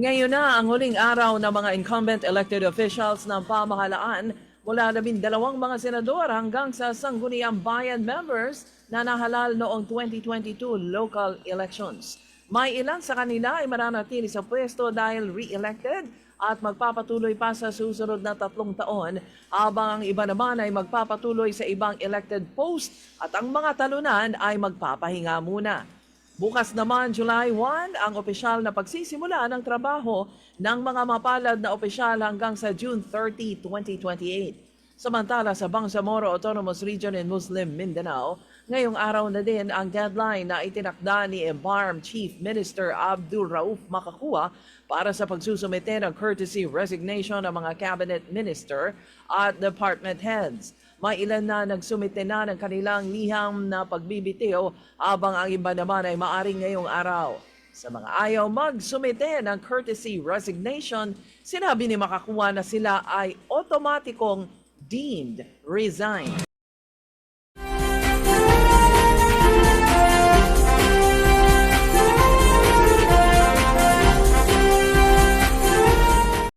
Ngayon na ang huling araw ng mga incumbent elected officials ng pamahalaan mula labing dalawang mga senador hanggang sa sangguniang bayan members na nahalal noong 2022 local elections. May ilan sa kanila ay mananatili sa pwesto dahil re-elected at magpapatuloy pa sa susunod na tatlong taon habang ang iba naman ay magpapatuloy sa ibang elected post at ang mga talunan ay magpapahinga muna. Bukas naman, July 1, ang opisyal na pagsisimula ng trabaho ng mga mapalad na opisyal hanggang sa June 30, 2028. Samantala sa Bangsamoro Autonomous Region in Muslim Mindanao, ngayong araw na din ang deadline na itinakda ni EMBARM Chief Minister Abdul Rauf Makakua para sa pagsusumite ng courtesy resignation ng mga cabinet minister at department heads. May ilan na nagsumite na ng kanilang liham na pagbibitiw habang ang iba naman ay maaring ngayong araw. Sa mga ayaw magsumite ng courtesy resignation, sinabi ni Makakuha na sila ay otomatikong deemed resigned.